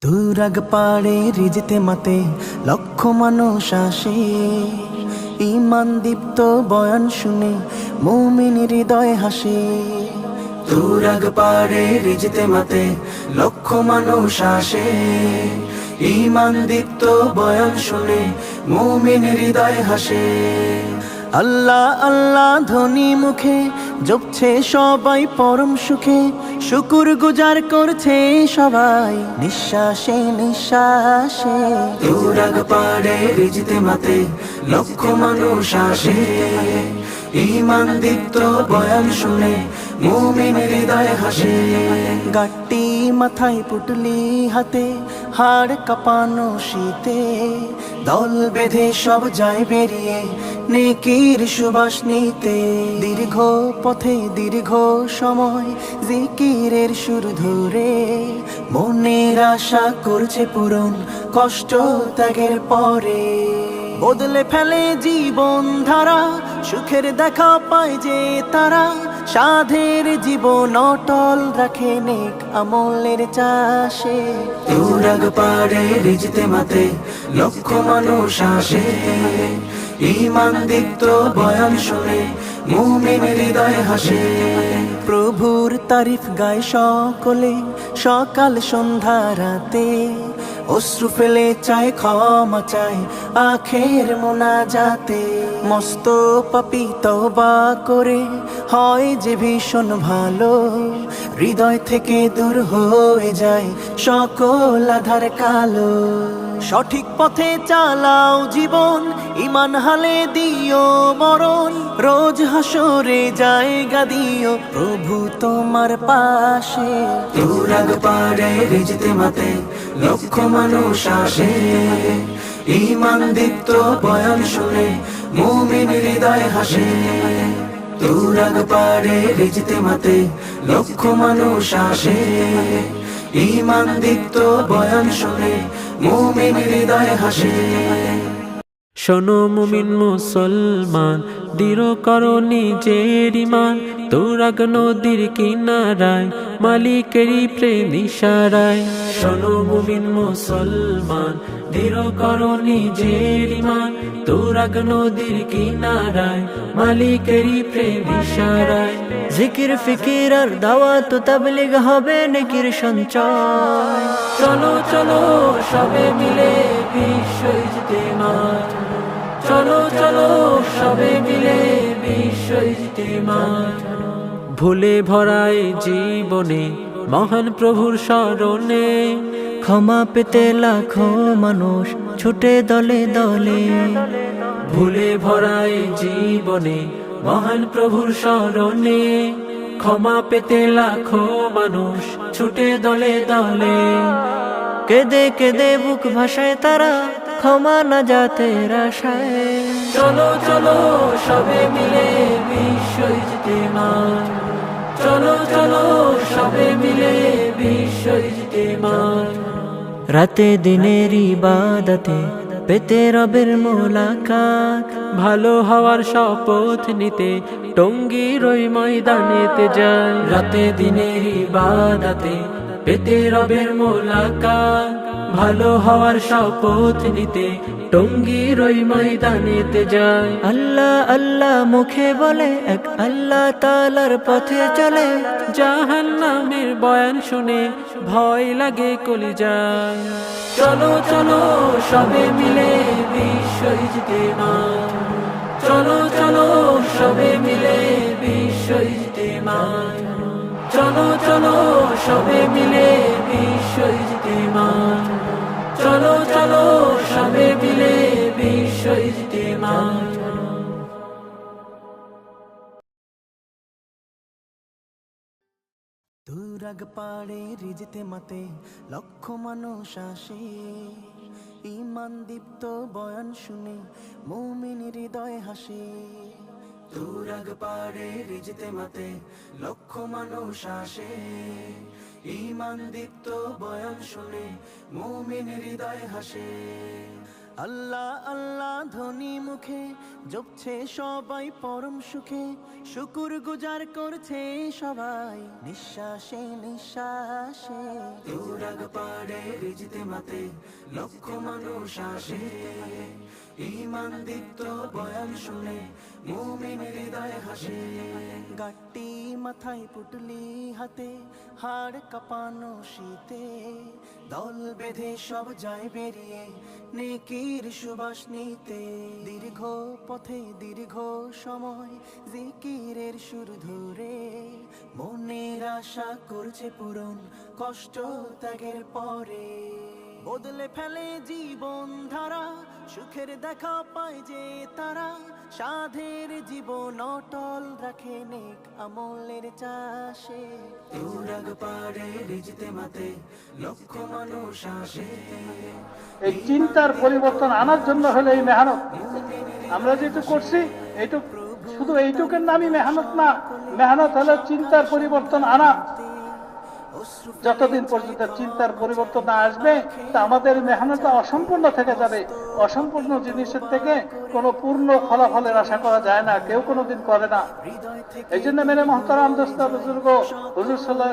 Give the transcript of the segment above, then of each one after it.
তুরাগ পাড়ে রিজতে মাতে লক্ষ মানুষ আসে। ইমান দীপ্ত বয়ান শুনে মুমিন হৃদয় হাসে। তুরাগ পাড়ে রিজতে মাতে লক্ষ মানুষ আসে। ইমান দীপ্ত বয়ান শুনে মুমিন হৃদয় হাসে। আল্লাহ আল্লাহ ধ্বনি মুখে জপছে সবাই পরম সুখে। শুকুর গুজার করছে সবাই, নিঃশ্বাসে নিঃশ্বাসে। দুরাগ পারে রিজিতে মাতে লক্ষ মানুষ আসে। ইমান দীপ্ত বয়ান শুনে মুমিন হৃদয় হাসে গাট্টি মাথায় পুটলি হাতে হাড় কাঁপানো শীতে দল বেঁধে সব যায় বেরিয়ে নেকির সুবাস নিতে দীর্ঘ পথে দীর্ঘ সময় জিকিরের সুর ধরে মনের আশা করছে পূরণ, কষ্ট ত্যাগের পরে। বদলে ফেলে জীবন ধারা, সুখের দেখা পায় যে তারা। সাধের জীবন অটল রাখে নেক আমলের চাষে। তুরাগ পাড়ে রিজতে মাতে লক্ষ মানুষ আসে। ইমান দীপ্ত বয়ান শুনে মুমিন হৃদয় হাসে। প্রভুর তারিফ গায় সকলে সকাল সন্ধ্যা রাতে। অশ্রু ফেলে চায়, ক্ষমা চায়, আখের মোনা যাতে মস্ত পাপি তবা করে। হয় যে ভীষণ ভালো, হৃদয় থেকে দূর হয়ে যায় সকল আধার কালো। সঠিক পথে চালাও জীবন, ইমান হালে দিও মরণ। রোজ হাসরে জায়গা দিও প্রভু তোমার পাশে। রিজতে মাতে লক্ষ মানুষ আসে। ইমান দীপ্ত বয়ান শুনে মুমিন হৃদয় হাসে। তুরাগ পাড়ে রিজতে মাতে লক্ষ মানুষ আসে। ইমান দীপ্ত বয়ান শুনে মুমিন হৃদয় হাসে। শোনো মুমিন মুসলমান, দৃঢ় করো নিজের ইমান তোরাগ নদীর কিনারায়, মালিকেরই প্রেম ইশারায়। শোনো মুমিন মুসলমান, দৃঢ় করো নিজের ইমান তোরাগ নদীর কিনারায়, মালিকেরই প্রেম ইশারায়। জিকির, ফিকির আর দাওয়াত তাবলিগ হবে নেকির সঞ্চয়। চলো চলো, সবে মিলে বিশ্ব ইজতেমা চলো চলো, সবে মিলে বিশ্ব ইজতেমা ভুলে ভরায় জীবনে, মহান প্রভুর স্মরণে ক্ষমা পেতে লাখো মানুষ ছুটে দলে দলে। ভুলে ভরায় জীবনে, মহান প্রভুর স্মরণে ক্ষমা পেতে লাখো মানুষ ছুটে দলে দলে। কেদে কেদে বুক ভাষায় তারা, ক্ষমা না যাতে আশায়। চলো চলো, সবে মিলে বিশ্ব ইজতেমা। চলো চলো সবে মিলে বিশ্ব রাতে দিনের ইবাদতে পেতে রবের মোলাকাত। ভালো হওয়ার শপথ নিতে টঙ্গির ওই ময়দানেতে যায় রাতে দিনের ইবাদাতে পেতে রবের মোলাকাত। ভালো হওয়ার শপথ নিতে টঙ্গির ওই ময়দানেতে যায়। আল্লাহ আল্লাহ মুখে বলে, এক আল্লাহ তালার পথে চলে। জাহান নামের বয়ান শুনে ভয় লাগে কলি যায় চলো চলো, সবে মিলে বিশ্ব ইজতেমা চলো চলো, সবে মিলে বিশ্ব ইজতেমা চলো চলো, সবে মিলে বিশ্ব ইজতেমা চলো চলো, সবে মিলে বিশ্ব ইজতেমা তুরাগ পাড়ে রিজতে মাতে লক্ষ মানুষ আসে। ইমান দীপ্ত বয়ান শুনে মুমিন হৃদয় হাসে। তুরাগ পাড়ে রিজতে মাতে, লক্ষ মানুষ আসে। ইমান দীপ্ত বয়ান শুনে মুমিন হৃদয় হাসে। আল্লাহ আল্লাহ ধ্বনি মুখে জপছে সবাই পরম সুখে, শুকুর গুজার করছে সবাই নিঃশ্বাসে নিঃশ্বাসে। তুরাগ পাড়ে রিজিতে মাতে, লক্ষ মানুষ আসে। ইমান দীপ্ত বয়ান শুনে মুমিন হৃদয় হাসে। গাট্টি মাথায় পুটলি হাতে, হাড় কাঁপানো শীতে। দল বেঁধে সব যায় বেরিয়ে নেকির সুবাস নিতে। দীর্ঘ পথে, দীর্ঘ সময় জিকিরের সুর ধরে। মনের আশা করছে পূরণ, কষ্ট ত্যাগের পরে। বদলে ফেলে জীবন ধারা সুখের দেখা পায় যে তারা সাধের জীবন অটল রাখে নেক আমলের চাষে। তুরাগ পাড়ে রিজতে মাতে লক্ষ মানুষ আসে। এই চিন্তার পরিবর্তন আনার জন্য হলে এই মেহনত। আমরা যেটুকু করছি এইটুক শুধু এইটুকের নামই মেহনত না মেহনত হলো চিন্তার পরিবর্তন আনা। যতদিন পর্যন্ত চিন্তার পরিবর্তন না আসবে, তা আমাদের মেহনতটা অসম্পূর্ণ থেকে যাবে। অসম্পূর্ণ জিনিসের থেকে কোনো পূর্ণ ফলাফলের আশা করা যায় না, কেউ কোনো দিন করে না। এই জন্য মেরে মহতারাম দোস্ত, বুজুর্গ, হুজুর সাল্লাহ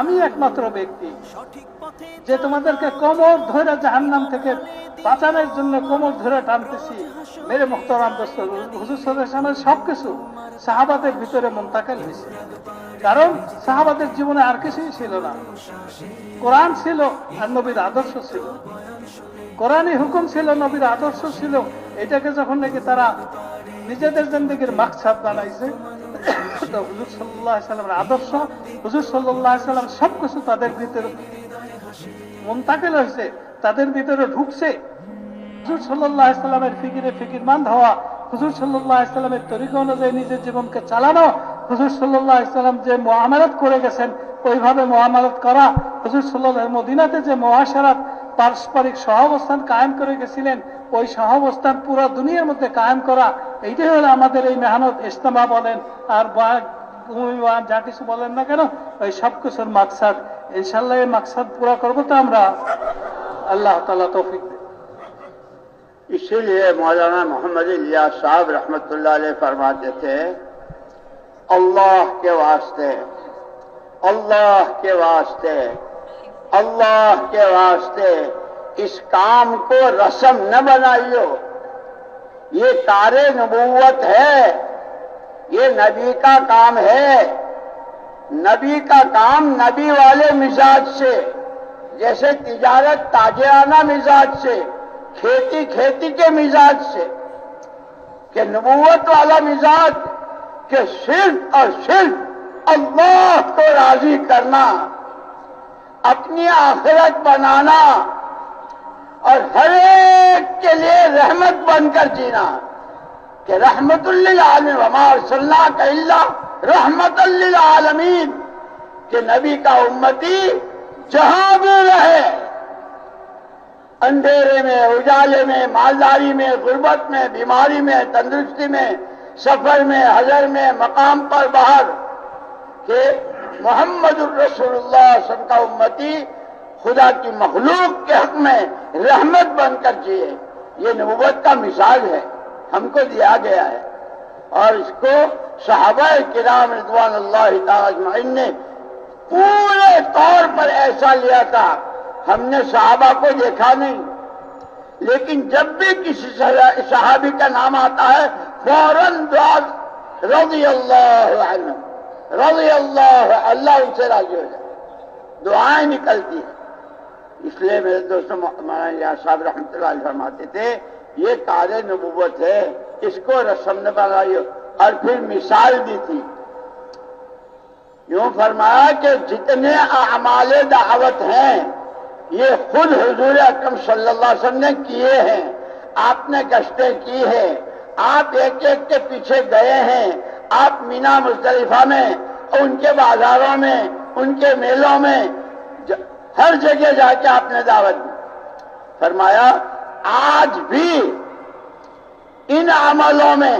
আমি একমাত্র ব্যক্তি। যে তোমাদেরকে কোমর ধরে জাহান্নাম থেকে বাঁচানোর জন্য কোমর ধরে টানতেছি। মেরে মুখতারাম হুজুর সাল্লাহ সবকিছু সাহাবাদের ভিতরে মন্তাকাল হয়েছে। কারণ সাহাবাদের জীবনে আর কিছুই ছিল না। কোরআন ছিল আর নবীর আদর্শ ছিল। কোরআনই হুকুম ছিল, নবীর আদর্শ ছিল। এটাকে যখন নাকি তারা নিজেদের জিন্দগির মাকসাদ বানাইছে হুজুর সাল্লাহ সাল্লামের আদর্শ, হুজুর সাল্লাহ সাল্লাম সবকিছু তাদের ভিতরে মন্তাকেল হয়েছে তাদের ভিতরে ঢুকছে। হুজুর সাল্লাহ সাল্লামের ফিকিরে ফিকির মান হওয়া, হুজুর সাল্লাহ সাল্লামের তরিকা অনুযায়ী নিজের জীবনকে চালানো, হুজুর সাল্লাহ সাল্লাম যে মহামারত করে গেছেন, ওইভাবে মহামারত করা, হুজুর সাল্লাহ মদিনাতে যে মহাসারাত পারস্পরিক সহাবস্থান কায়েম করে গেছিলেন, ওই সহাবস্থান পুরো দুনিয়ার মধ্যে কায়েম করা, এইটাই হলো আমাদের এই মেহনত ইস্তেমা বলেন, আর যা কিছু বলেন না কেন, ওই সব কিছুর মাকসাদ। انشاءاللہ یہ مقصد پورا کر تو ہمارا اللہ تعالیٰ توفیق دے۔ اسی لیے مولانا محمد الیاس صاحب رحمۃ اللہ علیہ فرما دیتے اللہ کے واسطے، اللہ کے واسطے، اللہ کے واسطے اس کام کو رسم نہ بنائیو۔ یہ کار نبوت ہے، یہ نبی کا کام ہے۔ نبی کا کام نبی والے مزاج سے، جیسے تجارت تاجرانہ مزاج سے، کھیتی کھیتی کے مزاج سے، کہ نبوت والا مزاج، کہ صرف اور صرف اللہ کو راضی کرنا، اپنی آخرت بنانا، اور ہر ایک کے لیے رحمت بن کر جینا، کہ رحمت اللہ عالم ہمار اللہ کا اللہ رحمت للعالمین کہ نبی کا امتی جہاں بھی رہے، اندھیرے میں، اجالے میں، مالداری میں، غربت میں، بیماری میں، تندرستی میں، سفر میں، حضر میں، مقام پر باہر کہ محمد الرسول اللہ سب کا امتی خدا کی مخلوق کے حق میں رحمت بن کر جیے۔ یہ نبوت کا مثال ہے۔ ہم کو دیا گیا ہے۔ اور اس کو صحابہ کرام رضوان اللہ تعالی نے پورے طور پر ایسا لیا تھا۔ ہم نے صحابہ کو دیکھا نہیں۔ لیکن جب بھی کسی صحابی کا نام آتا ہے، فوراً دعا رضی اللہ عنہ، رضی اللہ اللہ ان سے راضی ہو جائے دعائیں نکلتی ہیں۔ اس لیے میرے دوستوں، مولانا صاحب رحمتہ اللہ علیہ فرماتے تھے، یہ تارے نبوت ہے۔ اس کو رسم نے بنائی اور پھر مثال دی تھی۔ یوں فرمایا کہ جتنے اعمال دعوت ہیں، یہ خود حضور اکرم صلی اللہ علیہ وسلم نے کیے ہیں، آپ نے گشتیں کی ہیں، آپ ایک ایک کے پیچھے گئے ہیں، آپ مینا مصطلفہ میں، ان کے بازاروں میں، ان کے میلوں میں ہر جگہ جا کے آپ نے دعوت دی۔ فرمایا، آج بھی ان عملوں میں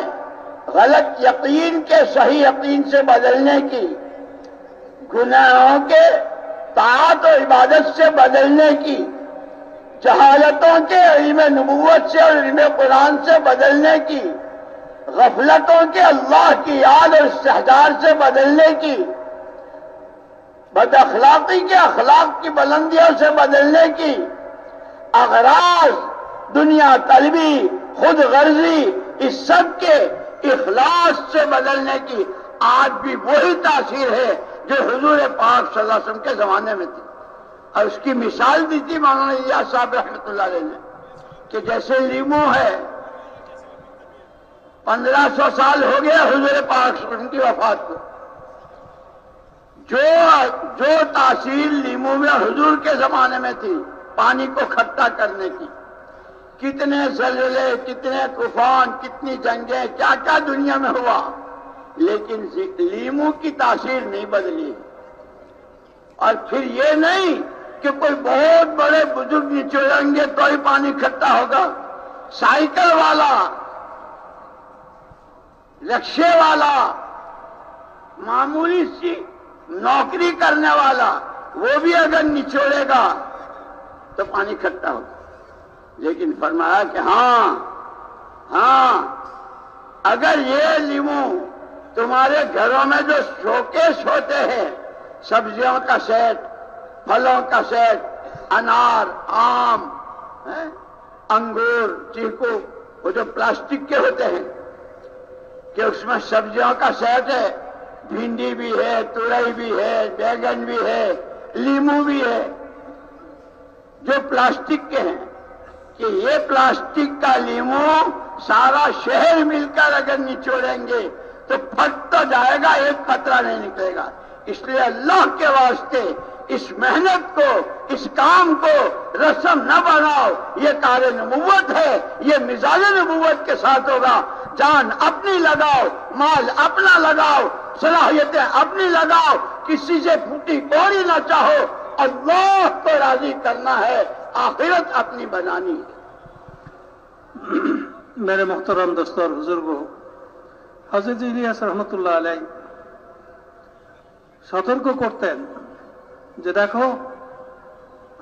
غلط یقین کے صحیح یقین سے بدلنے کی، گناہوں کے طاعت و عبادت سے بدلنے کی، جہالتوں کے علم نبوت سے اور علم قرآن سے بدلنے کی، غفلتوں کے اللہ کی یاد اور استحدار سے بدلنے کی، بد اخلاقی کے اخلاق کی بلندیوں سے بدلنے کی، اغراض، دنیا طلبی خود غرضی اس سب کے اخلاص سے بدلنے کی آج بھی وہی تاثیر ہے جو حضور پاک صلی اللہ علیہ وسلم کے زمانے میں تھی۔ اور اس کی مثال دی تھی مولانا صاحب رحمۃ اللہ علیہ نے کہ جیسے لیمو ہے، پندرہ سو سال ہو گیا حضور پاک صلی اللہ علیہ وسلم کی وفات کو۔ جو جو تاثیر لیمو میں حضور کے زمانے میں تھی، پانی کو کھٹا کرنے کی۔ کتنے زلزلے، کتنے طوفان، کتنی جنگیں، کیا کیا دنیا میں ہوا؟ لیکن لیمو کی تاثیر نہیں بدلی۔ اور پھر یہ نہیں کہ کوئی بہت بڑے بزرگ نیچے جائیں گے، تو ہی پانی کھٹا ہوگا۔ سائیکل والا، رکشے والا، معمولی سی نوکری کرنے والا، وہ بھی اگر نچوڑے گا، تو پانی کھٹا ہوگا۔ لیکن فرمایا کہ ہاں ہاں اگر یہ لیمو تمہارے گھروں میں جو شوکیس ہوتے ہیں، سبزیوں کا سیٹ، پھلوں کا سیٹ، انار، آم انگور، چیکو، وہ جو پلاسٹک کے ہوتے ہیں، کہ اس میں سبزیوں کا سیٹ ہے، بھنڈی بھی ہے، تورئی بھی ہے، بیگن بھی ہے، لیمو بھی ہے، جو پلاسٹک کے ہیں۔ کہ یہ پلاسٹک کا لیمو سارا شہر مل کر اگر نچوڑیں گے تو پھٹ تو جائے گا، ایک خطرہ نہیں نکلے گا۔ اس لیے اللہ کے واسطے اس محنت کو، اس کام کو رسم نہ بناؤ۔ یہ کار نبوت ہے، یہ مزاج نبوت کے ساتھ ہوگا۔ جان اپنی لگاؤ، مال اپنا لگاؤ، صلاحیتیں اپنی لگاؤ۔ کسی سے پھوٹی کوڑی نہ چاہو، اللہ کو راضی کرنا ہے۔ आखिरत अपनी बनानी है मेरे मोहतरम दोस्तों और बुजुर्गो হজরত ইলিয়াস রহমতুল্লাহ আলাই সতর্ক করতেন যে দেখো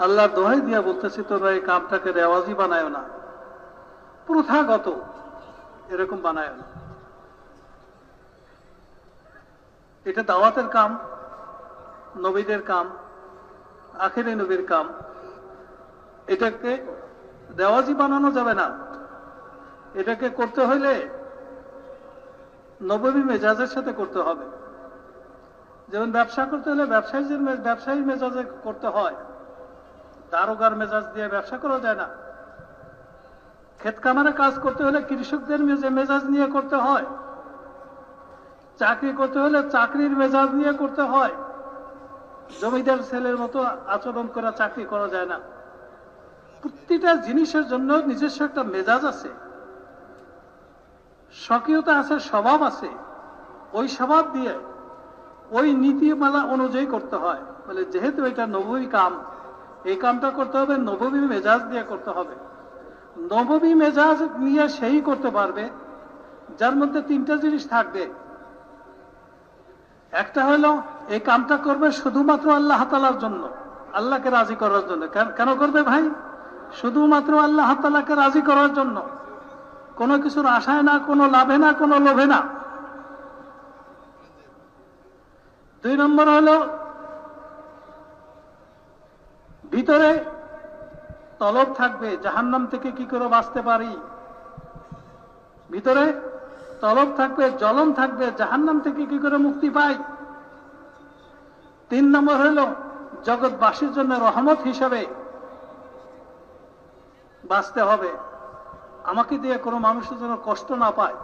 আল্লাহর দোহাই দিয়া বলতেছি তোমরা এই কামটাকে রেওয়াজি বানায় না প্রথাগত এরকম বানায় না এটা দাওয়াতের কাম নবীদের কাম আখেরে নবীর কাম এটাকে দেওয়াজি বানানো যাবে না। এটাকে করতে হইলে নবমী মেজাজের সাথে করতে হবে। যেমন ব্যবসা করতে হলে ব্যবসায়ীদের ব্যবসায়ী মেজাজে করতে হয়। দারোগার মেজাজ দিয়ে ব্যবসা করা যায় না। ক্ষেত কামারে কাজ করতে হলে কৃষকদের মেজে- মেজাজ নিয়ে করতে হয়, চাকরি করতে হলে চাকরির মেজাজ নিয়ে করতে হয়। জমিদার ছেলের মতো আচরণ করা চাকরি করা যায় না। প্রতিটা জিনিসের জন্য নিজস্ব একটা মেজাজ আছে। স্বকীয়তা আছে, স্বভাব আছে। ওই স্বভাব দিয়ে ওই নীতিমালা অনুযায়ী করতে হয়। বলে যেহেতু এটা নবী কাম, এই কামটা করতে হবে নবমী মেজাজ দিয়ে করতে হবে। নবমী মেজাজ নিয়ে সেই করতে পারবে, যার মধ্যে তিনটা জিনিস থাকবে। একটা হলো, এই কামটা করবে শুধুমাত্র আল্লাহ তালার জন্য, আল্লাহকে রাজি করার জন্য। কেন করবে ভাই? শুধুমাত্র আল্লাহ তালাকে রাজি করার জন্য। কোনো কিছুর আশায় না, কোনো লাভে না, কোনো লোভে না। দুই নম্বর হলো, ভিতরে তলব থাকবে, জাহান্নাম থেকে কি করে বাঁচতে পারি? ভিতরে তলব থাকবে, জ্বলন থাকবে, জাহান্নাম থেকে কি করে মুক্তি পাই? তিন নম্বর হলো, জগৎবাসীর জন্য রহমত হিসাবে বাঁচতে হবে। আমাকে দিয়ে কোনো মানুষের জন্য কষ্ট না পায়।